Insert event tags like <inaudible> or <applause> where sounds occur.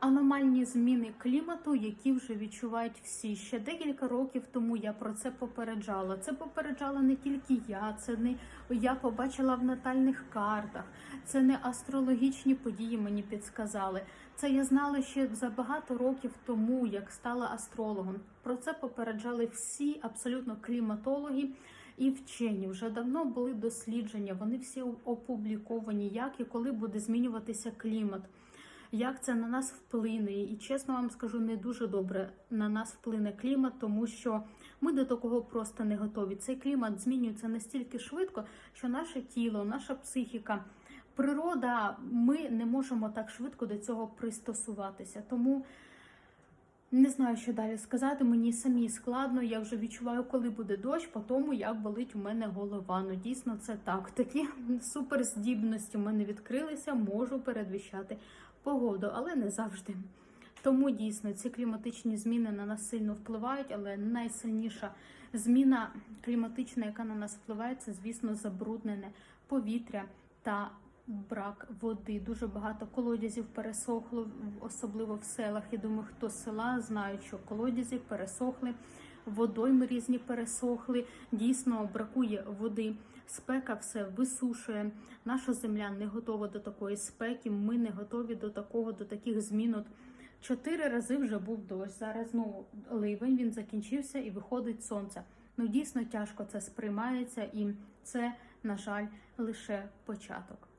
аномальні зміни клімату, які вже відчувають всі. Ще декілька років тому я про це попереджала. Це попереджала не тільки я, це не я побачила в натальних картах, це не астрологічні події мені підсказали. Це я знала ще за багато років тому, як стала астрологом. Про це попереджали всі абсолютно кліматологи і вчені. Вже давно були дослідження. Вони всі опубліковані, як і коли буде змінюватися клімат. Як це на нас вплине, і чесно вам скажу, не дуже добре на нас вплине клімат, тому що ми до такого просто не готові. Цей клімат змінюється настільки швидко, що наше тіло, наша психіка, природа, ми не можемо так швидко до цього пристосуватися. Тому не знаю, що далі сказати. Мені самі складно. Я вже відчуваю, коли буде дощ, по тому як болить у мене голова. Ну дійсно це так. Такі <laughs> суперздібності в мене відкрилися, можу передвіщати погоду, але не завжди. Тому дійсно ці кліматичні зміни на нас сильно впливають, але найсильніша зміна кліматична, яка на нас впливає, це звісно забруднене повітря та брак води. Дуже багато колодязів пересохло, особливо в селах. Я думаю, хто з села знають, що колодязі пересохли, водойми різні пересохли. Дійсно бракує води. Спека все висушує. Наша земля не готова до такої спеки. Ми не готові до такого, до таких змін. От Чотири рази вже був дощ. Зараз ну ливень він закінчився і виходить сонце. Ну дійсно тяжко це сприймається, і це, на жаль, лише початок.